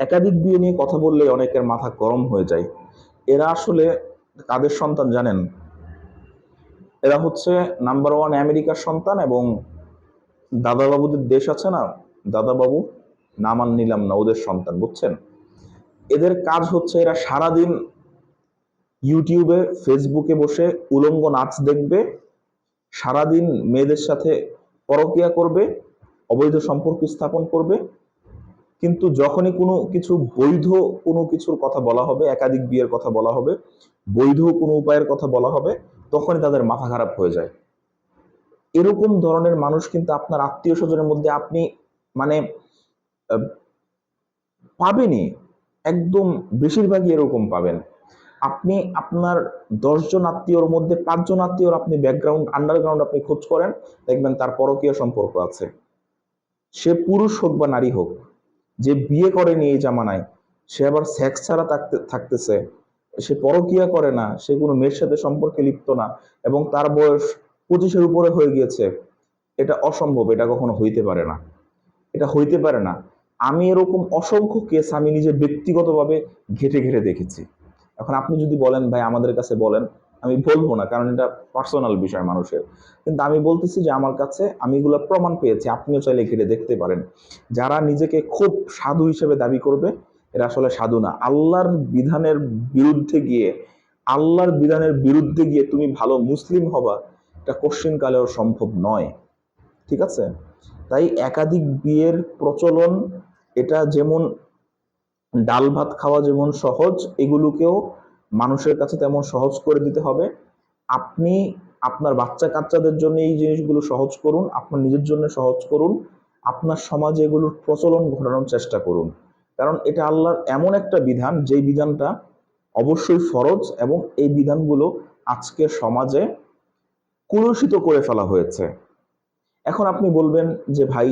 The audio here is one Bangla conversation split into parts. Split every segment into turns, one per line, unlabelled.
একাধিক বিয়ে নিয়ে কথা বললে অনেকের মাথা গরম হয়ে যায়। এরা আসলে কাদের সন্তান জানেন? এরা হচ্ছে নাম্বার ওয়ান আমেরিকার সন্তান এবং দাদাবাবুদের দেশ আছে না? দাদাবাবু নাম আর নিলাম না, ওদের সন্তান, বুঝছেন? এদের কাজ হচ্ছে এরা সারাদিন ইউটিউবে, ফেসবুকে বসে উলঙ্গ নাচ দেখবে, সারাদিন মেয়েদের সাথে পরকিয়া করবে, অবৈধ সম্পর্ক স্থাপন করবে কিন্তু যখনই কোনো কিছু বৈধ কোনো কিছুর কথা বলা হবে, একাধিক বিয়ের কথা বলা হবে, বৈধ কোনো উপায়ের কথা বলা হবে, তখনই তাদের মাথা খারাপ হয়ে যায়। এরকম ধরনের মানুষ কিন্তু আপনার আত্মীয় স্বজনের মধ্যে আপনি মানে পাবেনই। একদম বেশিরভাগই এরকম পাবেন। আপনি আপনার দশজন আত্মীয়র মধ্যে পাঁচজন আত্মীয়র আপনি ব্যাকগ্রাউন্ড আন্ডারগ্রাউন্ড আপনি খোঁজ করেন, দেখবেন তার পরকীয় সম্পর্ক আছে। সে পুরুষ হোক বা নারী হোক যে বিয়ে করেনি এই জামানায়, সে আবার সেক্স ছাড়া থাকতে, থাকতেছে। সে পরকিয়া করে না, সে কোনো মেয়ের সাথে সম্পর্কে লিপ্ত না এবং তার বয়স পঁচিশের উপরে হয়ে গিয়েছে। এটা অসম্ভব, এটা কখনো হইতে পারে না। এটা হইতে পারে না। আমি এরকম অসংখ্য কেস আমি নিজে ব্যক্তিগতভাবে ঘেটে ঘেটে দেখেছি। এখন আপনি যদি বলেন, ভাই, আমাদের কাছে বলেন। আমি বলব না, কারণ এটা পার্সোনাল বিষয় মানুষের। কিন্তু আমি বলতেছি যে আমার কাছে আমি এগুলো প্রমাণ পেয়েছি, আপনিও চাইলে ঘিরে দেখতে পারেন। যারা নিজেকে খুব সাধু হিসেবে দাবি করবে, এরা আসলে সাধু না। আল্লাহর বিধানের বিরুদ্ধে গিয়ে, আল্লাহর বিধানের বিরুদ্ধে গিয়ে তুমি ভালো মুসলিম হবা, এটা কোশ্চিন কালেও সম্ভব নয়। ঠিক আছে? তাই একাধিক বিয়ের প্রচলন, এটা যেমন ডাল ভাত খাওয়া যেমন সহজ, এগুলোকেও মানুষের কাছে তেমন সহজ করে দিতে হবে। আপনি আপনার বাচ্চা কাচ্চাদের জন্য এই জিনিসগুলো সহজ করুন, আপনার নিজের জন্য সহজ করুন, আপনার সমাজে এগুলোর প্রচলন ঘটানোর চেষ্টা করুন। কারণ এটা আল্লাহর এমন একটা বিধান, যেই বিধানটা অবশ্যই ফরজ এবং এই বিধানগুলো আজকে সমাজে কুলুষিত করে ফেলা হয়েছে। এখন আপনি বলবেন যে, ভাই,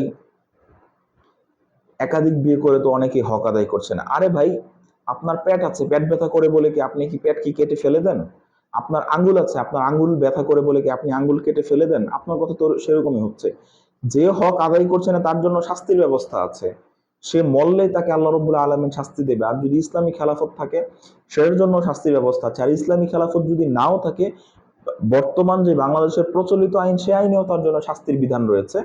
একাধিক বিয়ে করে তো অনেকেই হক আদায় করছে না। আরে ভাই আপনার পেট আছে, পেট ব্যথা করে বলে কি আপনি কি পেট কি কেটে ফেলে দেন? আপনার আঙ্গুল আছে, আপনার আঙ্গুল ব্যথা করে বলে কি আপনি আঙ্গুল কেটে ফেলে দেন? আপনার কথা তো সেরকমই হচ্ছে। যে হক আদায় করছে না, তার জন্য শাস্তির ব্যবস্থা আছে। সে মরলেই তাকে আল্লাহ রবুল আলমিন শাস্তি দেবে। আর যদি ইসলামী খেলাফত থাকে, সেটার জন্য শাস্তির ব্যবস্থা আছে। আর ইসলামী খেলাফত যদি নাও থাকে, বর্তমান যে বাংলাদেশের প্রচলিত আইন, সে আইনেও তার জন্য শাস্তির বিধান রয়েছে।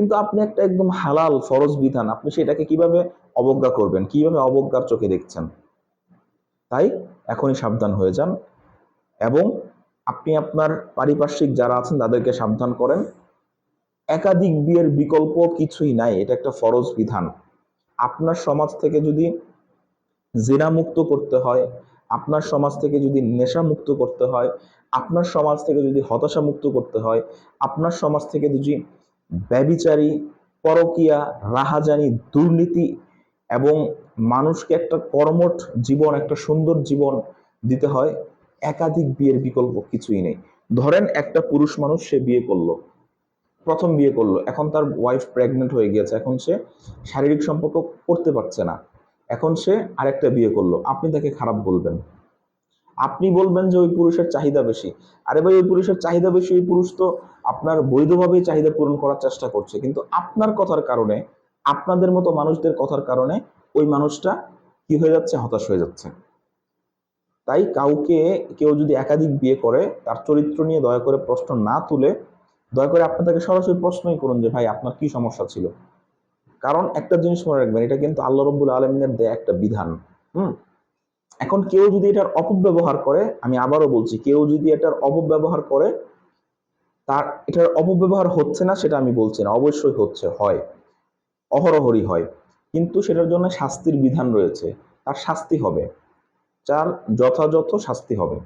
কিন্তু আপনি একটা একদম হালাল ফরজ বিধান, আপনি সেটাকে কীভাবে অবজ্ঞা করবেন? কীভাবে অবজ্ঞার চোখে দেখছেন? তাই এখনই সাবধান হয়ে যান এবং আপনি আপনার পারিপার্শ্বিক যারা আছেন তাদেরকে সাবধান করেন। একাধিক বিয়ের বিকল্প কিছুই নাই, এটা একটা ফরজ বিধান। আপনার সমাজ থেকে যদি জেনা মুক্ত করতে হয়, আপনার সমাজ থেকে যদি নেশা মুক্ত করতে হয়, আপনার সমাজ থেকে যদি হতাশা মুক্ত করতে হয়, আপনার সমাজ থেকে যদি ব্যবিচারী, পরকিয়া, রাহাজানি, দুর্নীতি এবং মানুষকে একটা কর্মঠ জীবন, একটা সুন্দর জীবন দিতে হয়, একাধিক বিয়ের বিকল্প কিছুই নেই। ধরেন একটা পুরুষ মানুষ সে বিয়ে করল, প্রথম বিয়ে করল, এখন তার ওয়াইফ প্রেগনেন্ট হয়ে গিয়েছে, এখন সে শারীরিক সম্পর্ক করতে পারছে না, এখন সে আরেকটা বিয়ে করল, আপনি তাকে খারাপ বলবেন। আপনি বলবেন যে ওই পুরুষের চাহিদা বেশি। আরে ভাই, ওই পুরুষের চাহিদা বেশি, ওই পুরুষ তো আপনার বৈধভাবেই চাহিদা পূরণ করার চেষ্টা করছে। কিন্তু আপনার কথার কারণে, আপনাদের মতো মানুষদের কথার কারণে ওই মানুষটা কি হয়ে যাচ্ছে? হতাশ হয়ে যাচ্ছে। তাই কাউকে কেউ যদি একাধিক বিয়ে করে, তার চরিত্র নিয়ে দয়া করে প্রশ্ন না তুলে, দয়া করে আপনি তাকে সরাসরি প্রশ্নই করুন যে, ভাই, আপনার কি সমস্যা ছিল? কারণ একটা জিনিস মনে রাখবেন, এটা কিন্তু আল্লাহ রব্বুল আলমিনের দেয়া একটা বিধান। হুম? এখন কেউ যদি এটার অপব্যবহার করে, আমি আবারও বলছি, কেউ যদি এটার অপব্যবহার করে, তার এটার অপব্যবহার হচ্ছে না সেটা আমি বলছি না। অবশ্যই হচ্ছে, হয়। অহরহরই হয়। কিন্তু সেটার জন্য শাস্তির বিধান রয়েছে। তার শাস্তি হবে। যার যথাযথ শাস্তি হবে।